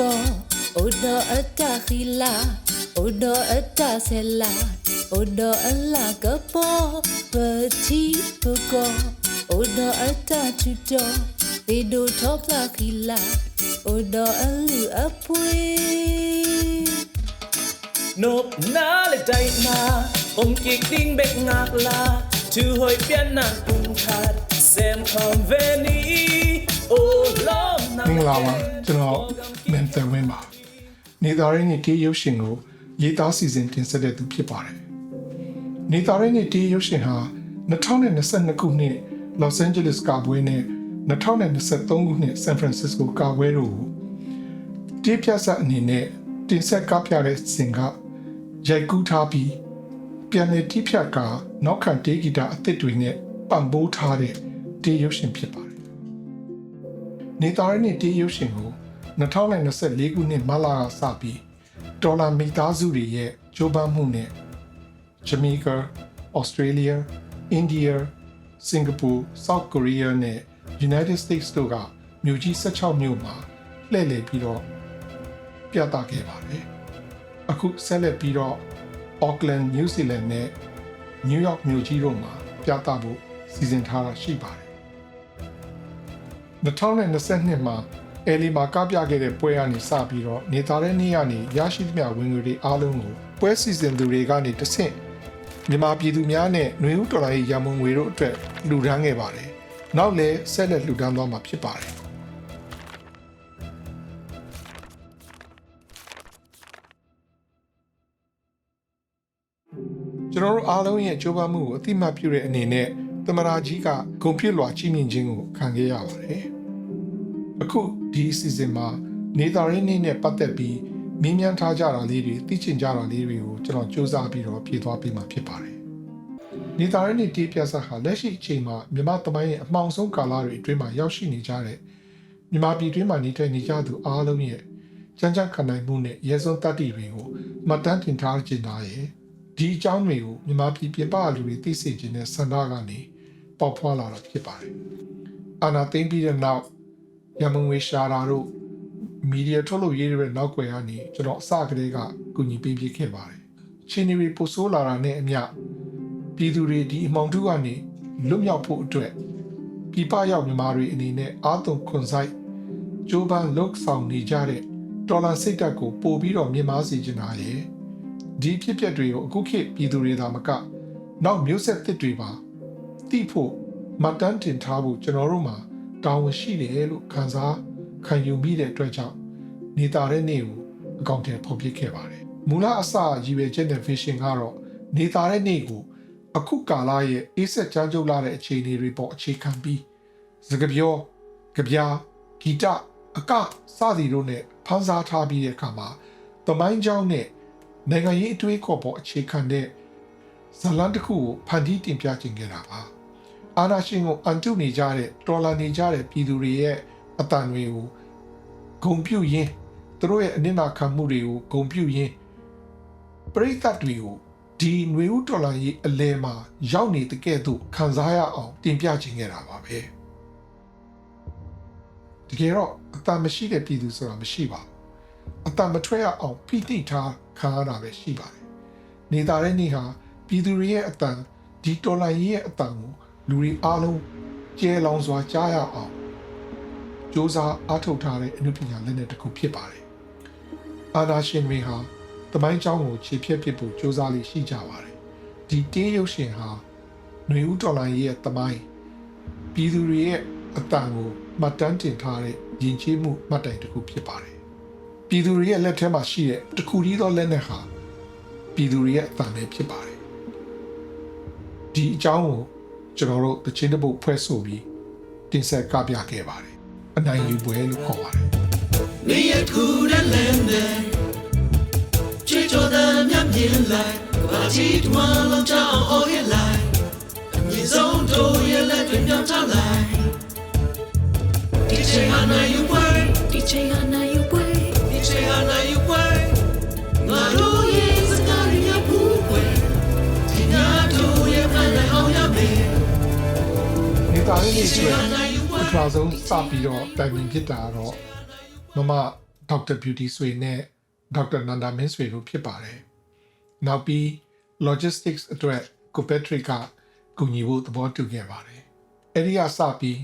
go. Odo atta khila odo atta sela odo alla kapo pati pugo odo atta chuto vido topla khila odo alu apwe à nộp ná lại tay na ông kiệt đinh bẹt ngạc la chứ hồi biên nàng cùng khát. Xem không về ní ô lắm Mình làm à? Chân họ သက်ဝင်းပါနေသားရင်းနဲ့တေးရုပ်ရှင်ကိုရေးသားစီစဉ်တင်ဆက်တဲ့သူဖြစ်ပါတယ်နေသားရင်းနဲ့တေးရုပ်ရှင်ဟာ2022ခုနှစ် Los Angeles ကပွဲနဲ့2023ခုနှစ် San Francisco ကပွဲတို့ကိုတေးပြဆက်အနေနဲ့တင်ဆက်ကပြတဲ့စဉ်ကရိုက်ကူးထားပြီးပြန်လည်တိဖြတ်ကနောက်ခံတေးဂီတာအသစ်တွေနဲ့ပံ့ပိုးထားတဲ့တေးရုပ်ရှင်ဖြစ်ပါတယ်နေသားရင်းနဲ့တေးရုပ်ရှင်ကို 2024ခုနှစ်မလာကစပြီးဒေါ်လာမိသားစုတွေရဲ့ကြိုးပမ်းမှုနဲ့ဂျမီကာ၊ဩစတြေးလျ၊အိန္ဒိယ၊စင်ကာပူ၊ဆောက်ကိုရီးယားနဲ့ United States တို့ကမြို့ကြီး16မြို့မှာလှည့်လည်ပြီးတော့ပြသခဲ့ပါတယ်။အခုဆက်လက်ပြီးတော့ Auckland, New Zealand နဲ့ New York မြို့ကြီးတို့မှာပြသဖို့စီစဉ်ထားတာရှိပါတယ်။2022မှာ အဲလီမှာကပြခဲ့တဲ့ပွဲကနေစပြီးတော့နေသားတဲ့နေ့ကနေရရှိသမျှဝင်ငွေတွေအားလုံးကိုပွဲစီစဉ်သူတွေကနေတဆင့်မြန်မာပြည်သူများနဲ့ຫນွေဦးတော်လိုင်းရမုံငွေတို့အတွက်လှူဒန်းခဲ့ပါတယ်။နောက်လည်းဆက်လက်လှူဒန်းသွားမှာဖြစ်ပါတယ်။ကျွန်တော်တို့အားလုံးရဲ့ကြိုးပမ်းမှုကိုအတိမတ်ပြုတဲ့အနေနဲ့သမရာကြီးကဂုံပြစ်လွာကြီးမြင့်ခြင်းကိုခံခဲ့ရပါတယ်။ အခုဒီအစီအစဉ်မှာနေသားရင်းနေနဲ့ပတ်သက်ပြီးမင်းမြန်းထားကြတာလေးတွေသိချင်ကြတာလေးတွေကိုကျွန်တော်စူးစမ်းပြီးတော့ဖြည့်သွားပေးမှာဖြစ်ပါတယ်။နေသားရင်းနေတေးပြဆက်ဟာလက်ရှိအချိန်မှာမြမသမိုင်းရဲ့အမှောင်ဆုံးကာလတွေအတွင်းမှာရောက်ရှိနေကြတဲ့မြမပြည်တွင်းမှာနေထိုင်နေကြသူအားလုံးရဲ့ကြမ်းကြမ်းခံနိုင်မှုနဲ့ရဲစွန်းတတ္တိတွေကိုမှတ်တမ်းတင်ထားခြင်းသားရဲ့ဒီအကြောင်းတွေကိုမြန်မာပြည်ပြင်ပလူတွေသိစေခြင်းနဲ့ဆန္ဒကနေပေါက်ဖွာလာတာဖြစ်ပါတယ်။အာနာသိမ့်ပြီးတဲ့နောက် ရမုံဝေရှာတာတို့မီဒီယာထုတ်လုပ်ရေးတွေနောက်ွယ်ကနေကျွန်တော်အစကတည်းကကူညီပေးဖြစ်ခဲ့ပါတယ်။ချင်းနီရီပိုဆိုးလာတာနဲ့အမျှပြည်သူတွေဒီအမောင်ထုကနေလွတ်မြောက်ဖို့အတွက်ပြည်ပရောက်မြန်မာတွေအနေနဲ့အာသွန်ခွန်ဆိုင်ဂျိုးပန်လုတ်ဆောင်နေကြတဲ့တော်လန်စိတ်ဓာတ်ကိုပို့ပြီးတော့မြင်မာစေချင်တာရဲ့ဒီဖြစ်ပျက်တွေကိုအခုခေတ်ပြည်သူတွေသာမက နောက်မျိုးဆက်သစ်တွေပါသိဖို့မှတ်တမ်းတင်ထားဖို့ကျွန်တော်တို့မှာ တာဝန်ရှိတယ်လို့ခံစားခံယူမိတဲ့အတွက်ကြောင့်နေသားတဲ့နေ့ကိုအကောင့်ထဲဖော်ပြခဲ့ပါတယ်မူလအစရည်ရွယ်ချက်နဲ့ vision ကတော့နေသားတဲ့နေ့ကိုအခုကာလရဲ့အေးဆက်ချမ်းကျုပ်လာတဲ့အခြေအနေတွေပေါ်အခြေခံပြီးစကားပြောကြပြာဂီတအကစသည်တို့နဲ့ဖန်ဆားထားပြီးတဲ့အခါမှာသမိုင်းကြောင်းနဲ့နိုင်ငံရေးအတွေးခေါ်ပေါ်အခြေခံတဲ့ဇာတ်လမ်းတစ်ခုကိုဖန်တီးတင်ပြခြင်းခဲ့တာပါ အာနာရှင်ကိုအန်တုနေကြတဲ့တော်လာနေကြတဲ့ပြည်သူတွေရဲ့အတန်တွေကိုဂုံပြုရင်းသူတို့ရဲ့အနစ်နာခံမှုတွေကိုဂုံပြုရင်းပရိသတ်တွေကိုဒီຫນွေဦးတော်လာရေးအလဲမှာရောက်နေတဲ့ကဲ့သို့ခံစားရအောင်တင်ပြခြင်းခဲ့တာပါပဲတကယ်တော့အတန်မရှိတဲ့ပြည်သူဆိုတာမရှိပါဘူးအတန်မထွက်ရအောင်ဖိတိထားခံရတာပဲရှိပါတယ်။နေသားတဲ့နေ့ဟာပြည်သူတွေရဲ့အတန်ဒီတော်လိုင်းရေးရဲ့အတန်ကို လူတွေအားလုံးကျဲလောင်စွာကြားရအောင်စ조사အားထုတ်ထားတဲ့အမှုပညာလက်နက်တစ်ခုဖြစ်ပါတယ်။အာနာရှင်တွေဟာသမိုင်းကြောင်းကိုခြေဖြက်ပစ်ဖို့စ조사လေးရှိကြပါတယ်။ဒီတင်းရုပ်ရှင်ဟာຫນွေဦးတော်လိုင်းရဲ့သမိုင်းပြည်သူတွေရဲ့အတန်ကိုမှတ်တမ်းတင်ထားတဲ့ယဉ်ကျေးမှုမှတ်တိုင်တစ်ခုဖြစ်ပါတယ်။ပြည်သူတွေရဲ့လက်ထဲမှာရှိတဲ့တစ်ခုတည်းသောလက်နက်ဟာပြည်သူတွေရဲ့အတန်ပဲဖြစ်ပါတယ်။ဒီအကြောင်းကို ကျွန်တော်တို့တချင်းတစ်ပုတ်ဖွဲ့ဆိုပြီးတင်ဆက်ကပြခဲ့ပါတယ်အနိုင်ယူပွဲလို့ခေါ်ပါတယ်နေရခုတဲ့လင်းနဲ့ချွေချောတဲ့မြတ်မြင်လိုက်ဘာချီတမလုံးချောင်းအော်ရလိုက်အမြင့်ဆုံးတို့ရဲ့လက်တွေမြောင်းချလိုက်ဒီချိန်ဟာနိုင်ယူပွဲဒီချိန်ဟာနိုင်ယူပွဲဒီချိန်ဟာနိုင်ယူ တာလေးလေးကျွဲပထမဆုံးစပြီးတော့တိုင်ပင်ဖြစ်တာတော့မမဒေါက်တာဘျူတီဆွေနဲ့ဒေါက်တာနန္ဒာမင်းဆွေတို့ဖြစ်ပါတယ်။နောက်ပြီး logistics အတွက်ကိုပက်ထရစ်ကကူညီဖို့သဘောတူခဲ့ပါတယ်။အဲဒီကစပြီး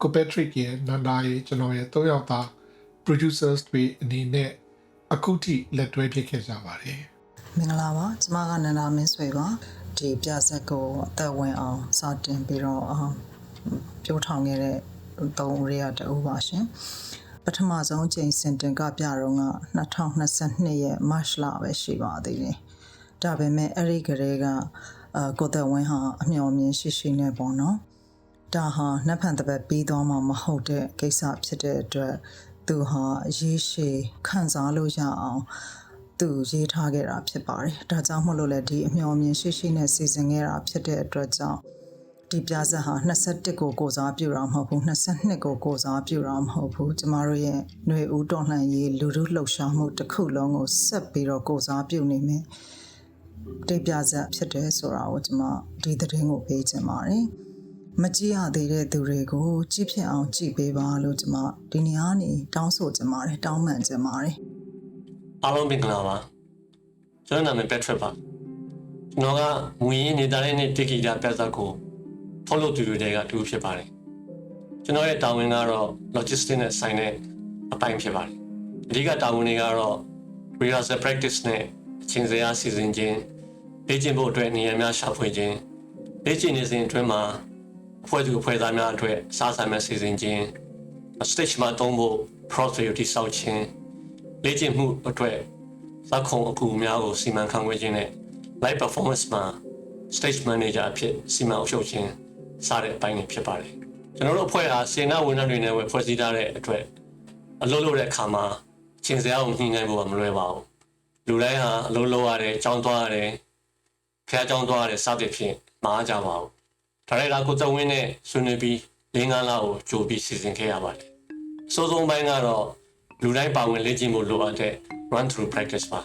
ကိုပက်ထရစ်ရဲ့နန္ဒာရဲ့ကျွန်တော်ရဲ့၃ယောက်သား producers တွေအနေနဲ့အခုထိလက်တွဲဖြစ်ခဲ့ကြပါတယ်။မင်္ဂလာပါကျွန်မကနန္ဒာမင်းဆွေပါဒီပြဇက်ကိုအသက်ဝင်အောင်စတင်ပြီးတော့ ပြောထောင်ခဲ့တဲ့သုံးဦးရတူပါရှင်ပထမဆုံးအချိန်စင်တင်ကပြတော့က2022ရဲ့ March လပဲရှိပါသေးတယ်ဒါပေမဲ့အဲ့ဒီကလေးကအာကိုသက်ဝင်းဟာအမျှော်မြင်ရှိရှိနဲ့ပေါ့နော်ဒါဟာနှက်ဖန်တပတ်ပြီးသွားမှမဟုတ်တဲ့ကိစ္စဖြစ်တဲ့အတွက်သူဟာရေးရှည်ခံစားလို့ရအောင်သူရေးထားခဲ့တာဖြစ်ပါတယ်။ဒါကြောင့်မို့လို့လည်းဒီအမျှော်မြင်ရှိရှိနဲ့စီစဉ်ခဲ့တာဖြစ်တဲ့အတွက်ကြောင့် ဒီပြဇာတ်ဟာ21ကိုကိုစားပြုတာမဟုတ်ဘူး22ကိုကိုစားပြုတာမဟုတ်ဘူးကျမတို့ရဲ့ຫນွေဦးတော်လှန်ရေးလူထုလှုပ်ရှားမှုတစ်ခုလုံးကိုဆက်ပြီးတော့ကိုစားပြုနေမယ်တိတ်ပြဇာတ်ဖြစ်တယ်ဆိုတာကိုကျမဒီသတင်းကိုပေးချင်ပါတယ်မကြည့်ရသေးတဲ့သူတွေကိုကြည့်ဖြစ်အောင်ကြည့်ပေးပါလို့ကျမဒီနေရာကနေတောင်းဆိုချင်ပါတယ်တောင်းပန်ချင်ပါတယ်အားလုံးမင်္ဂလာပါကျွန်တော်နာမည် Patrick ပါကျွန်တော်ကမူရင်းနေတာတဲ့နေ့တက္ကီတာပြဿနာကိုထု တ်လုပ်သူတွေကတူဖြစ်ပါတယ်ကျွန်တော်ရဲ့တာဝန်ကတော့ logistics နဲ့ဆိုင်တဲ့အပိုင်းဖြစ်ပါတယ်အဓိကတာဝန်တွေကတော့ rehearsal practice နဲ့အချိန်စရာစီစဉ်ခြင်းလေ့ကျင့်ဖို့အတွက်နေရာများရှာဖွေခြင်းလေ့ကျင့်နေစဉ်အတွင်းမှာအဖွဲ့သူအဖွဲ့သားများအတွက်စားဆိုင်မဲ့စီစဉ်ခြင်း stage မှာတုံးဖို့ process ကိုတိစောက်ခြင်းလေ့ကျင့်မှုအတွက်သက္ခုံအကူအများကိုစီမံခန့်ခွဲခြင်းနဲ့ live performance မှာ stage manager အဖြစ်စီမံအုပ်ချုပ်ခြင်း စတဲ့အပိုင်းတွေဖြစ်ပါတယ်ကျွန်တော်တို့အဖွဲ့ဟာစေနာဝန်ထမ်းတွေနဲ့ဝယ်ဖွဲ့စည်းထားတဲ့အတွက်အလုပ်လုပ်တဲ့အခါမှာချင်းစရာကိုညှိနှိုင်းဖို့ကမလွယ်ပါဘူးလူတိုင်းဟာအလုပ်လုပ်ရတယ်ကြောင်းသွားရတယ်ဖျားကြောင်းသွားရတယ်စသဖြင့်မအားကြပါဘူးဒါရိုက်တာကိုသက်ဝင်းနဲ့ဆွေးနွေးပြီးလင်းကားလာကိုကြိုပြီးစီစဉ်ခဲ့ရပါတယ်အစိုးဆုံးပိုင်းကတော့လူတိုင်းပါဝင်လေ့ကျင့်ဖို့လိုအပ်တဲ့ run through practice ပါ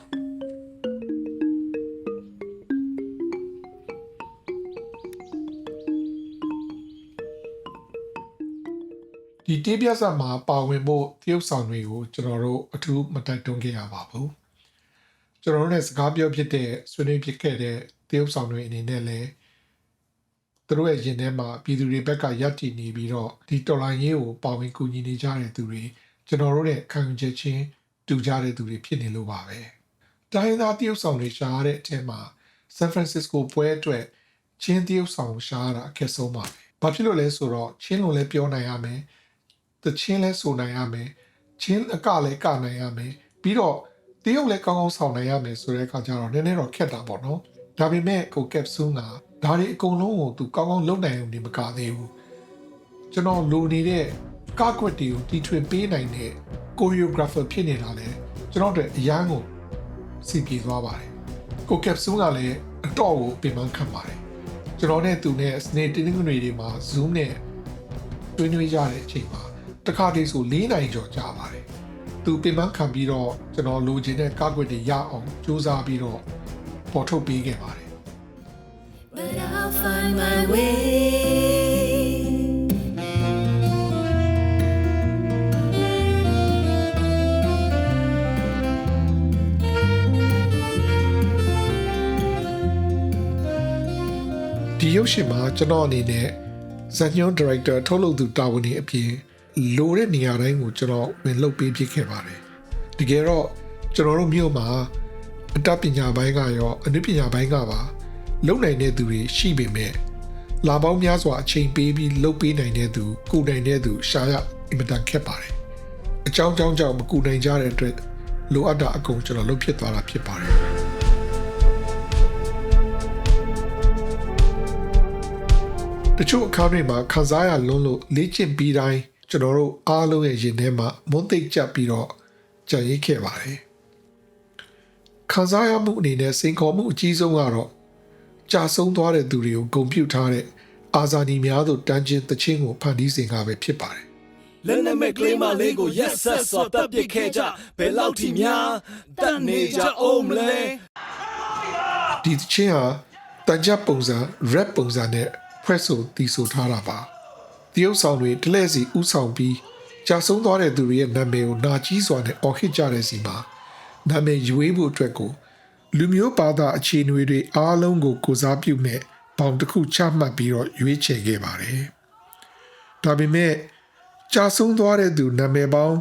ဒီတေးပြဆက်မှာပါဝင်ဖို့တရုတ်ဆောင်တွေကိုကျွန်တော်တို့အထူးမတိုက်တွန်းခဲ့ရပါဘူးကျွန်တော်တို့နဲ့စကားပြောဖြစ်တဲ့ဆွေးနွေးဖြစ်ခဲ့တဲ့တရုတ်ဆောင်တွေအနေနဲ့လည်းသူတို့ရဲ့ရင်ထဲမှာပြည်သူတွေဘက်ကရပ်တည်နေပြီးတော့ဒီတော်လိုင်းရေးကိုပါဝင်ကူညီနေကြတဲ့သူတွေကျွန်တော်တို့ရဲ့ခံယူချက်ချင်းတူကြတဲ့သူတွေဖြစ်နေလို့ပါပဲတိုင်းရင်းသားတရုတ်ဆောင်တွေရှားတဲ့အထက်မှာဆန်ဖရန်စစ္စကိုပွဲအတွက်ချင်းတရုတ်ဆောင်ရှားတာအခက်ဆုံးပါပဲဘာဖြစ်လို့လဲဆိုတော့ချင်းလိုလည်းပြောနိုင်ရမယ် တချင်းလဲဆိုနိုင်ရမယ်ချင်းအကလည်းကနိုင်ရမယ်ပြီးတော့တရုပ်လည်းကောင်းကောင်းဆောင်နိုင်ရမယ်ဆိုတဲ့အခါကျတော့နည်းနည်းတော့ခက်တာပေါ့နော်ဒါပေမဲ့ကိုကက်ဆူးကဒါတွေအကုန်လုံးကိုသူကောင်းကောင်းလုပ်နိုင်ုံနေမကသေးဘူးကျွန်တော်လိုနေတဲ့ကကွက်တွေကိုတီထွင်ပေးနိုင်တဲ့ choreographer ဖြစ်နေတာလဲကျွန်တော်တို့အရန်ကိုစီပြေသွားပါတယ်ကိုကက်ဆူးကလည်းအတော့ကိုပြင်ပန်းခံပါတယ်ကျွန်တော်နဲ့သူနဲ့စနေတင်းငွေတွေမှာ Zoom နဲ့တွင်းတွင်းရတဲ့အချိန်မှာ တခါတည်းဆို၄နိုင်ကျော်ကြာပါတယ်။သူပြင်ပန်းခံပြီးတော့ကျွန်တော်လိုချင်တဲ့ကားကွက်တွေရအောင်စူးစမ်းပြီးတော့ပေါ်ထုတ်ပေးခဲ့ပါတယ် But I'll find my way. ။ဒီရုပ်ရှင်မှာကျွန်တော်အနေနဲ့ဇာညွန်ဒါရိုက်တာထုတ်လုပ်သူတာဝန်တွေအပြင် လိုတဲ့နေရာတိုင်းကိုကျွန်တော်ဝင်လုပ်ပေးဖြစ်ခဲ့ပါတယ်။တကယ်တော့ကျွန်တော်တို့မြို့မှာအတတ်ပညာပိုင်းကရောအနုပညာပိုင်းကပါလုံနိုင်တဲ့သူတွေရှိပေမဲ့လာပေါင်းများစွာအချိန်ပေးပြီးလုပ်ပေးနိုင်တဲ့သူကိုယ်နိုင်တဲ့သူရှာရအင်မတန်ခက်ပါတယ်။အကြောင်းကြောင်းကြောင့်မကူနိုင်ကြတဲ့အတွက်လိုအပ်တာအကုန်ကျွန်တော်လုပ်ဖြစ်သွားတာဖြစ်ပါတယ်။တချို့အခါတွေမှာခန်းစားရလွန်းလို့လေ့ကျင့်ပြီးတိုင်း ကျွန်တော်တို့အားလုံးရဲ့ရင်ထဲမှာမွန်းသိပ်ကြပ်ပြီးတော့ကြံရိပ်ခဲ့ပါတယ်ခန်းစားရမှုအနေနဲ့စိန်ခေါ်မှုအကြီးဆုံးကတော့ကြာဆုံးသွားတဲ့သူတွေကိုဂုံပြုထားတဲ့အာဇာနည်များသို့တန်းချင်းတချင်းကိုဖန်တီးစဉ်ကပဲဖြစ်ပါတယ်လက်နက်မဲ့ကလေးမလေးကိုရက်ဆက်စွာတပ်ပစ်ခဲ့ကြဘယ်လောက်ထိများတတ်နေကြအောင်မလဲဒီတချင်းဟာတန်ကြပ်ပုံစံ rap ပုံစံနဲ့ဖွဲ့ဆိုတည်ဆိုထားတာပါ တရုတ်ဆောင်တွေတလဲစီဥဆောင်ပြီးကြာဆုံးသွားတဲ့သူတွေရဲ့နာမည်ကိုနာကြီးစွာနဲ့အော်ဟစ်ကြတဲ့စီမှာနာမည်ရွေးဖို့အတွက်ကိုလူမျိုးဘာသာအခြေအနေတွေအားလုံးကိုကိုစားပြုမဲ့ပေါင်တစ်ခုချမှတ်ပြီးတော့ရွေးချယ်ခဲ့ပါတယ်။ဒါပေမဲ့ကြာဆုံးသွားတဲ့သူနာမည်ပေါင်း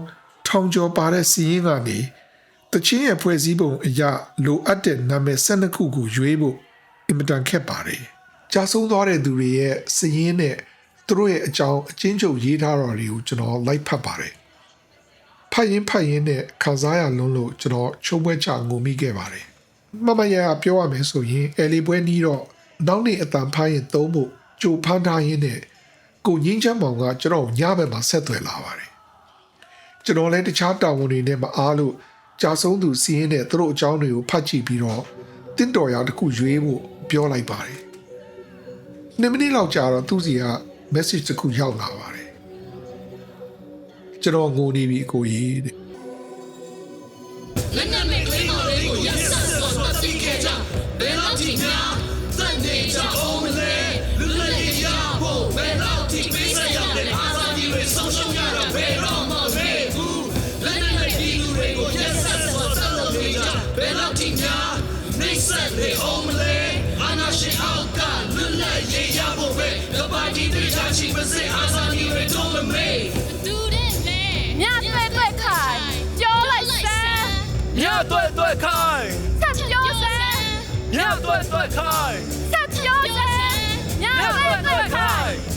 ထောင်ကျော်ပါတဲ့စီးရင်ကနေတချင်းရဲ့ဖွဲ့စည်းပုံအရလိုအပ်တဲ့နာမည်၁၂ခုကိုရွေးဖို့အင်မတန်ခက်ပါတယ်။ကြာဆုံးသွားတဲ့သူတွေရဲ့စီးရင်နဲ့ သူတို့ရဲ့အကြောင်းအချင်းချုပ်ရေးထားတာတွေကိုကျွန်တော်လိုက်ဖတ်ပါတယ်။ဖတ်ရင်ဖတ်ရင်နဲ့ခန်းစားရလုံးလို့ကျွန်တော်ချုံပွဲချငုံမိခဲ့ပါတယ်။မမရပြောရမယ်ဆိုရင်အဲလီပွဲနီးတော့နောက်နေ့အတန်ဖိုင်းရင်သုံးဖို့ကြိုဖန်းထားရင်းနဲ့ကိုငင်းချမ်းမောင်ကကျွန်တော်ညဘက်မှာဆက်သွယ်လာပါတယ်။ကျွန်တော်လည်းတခြားတာဝန်တွေနဲ့မအားလို့ကြာဆုံးသူစီးရင်နဲ့သူတို့အကြောင်းတွေကိုဖတ်ကြည့်ပြီးတော့တင့်တော်ရာတစ်ခုရွေးဖို့ပြောလိုက်ပါတယ်။နှစ်မိနစ်လောက်ကြာတော့သူ့စီက message တစ်ခုရောက်လာပါတယ်။ကျွန်တော်ငိုနေပြီအကိုကြီးတဲ့လက်နက်နဲ့ကလေးမလေးကိုရက်ဆက်စွာသတ်သိခဲ့ကြဘယ်လောက်ထိများစံနေကြအောင်မလဲလူလက်ရရဖို့ဘယ်လောက်ထိပေးဆက်ရလဲအားသာဒီတွေဆုံးရှုံးရတာဘယ်တော့မှမဖြစ်ဘူးလက်နက်နဲ့ဒီလူတွေကိုရက်ဆက်စွာသတ်လို့နေကြဘယ်လောက်ထိများနေဆက်နေအောင်မလဲ 你要对对开你要对对开你要对对开你要对对你要对对开你要对对你要对对开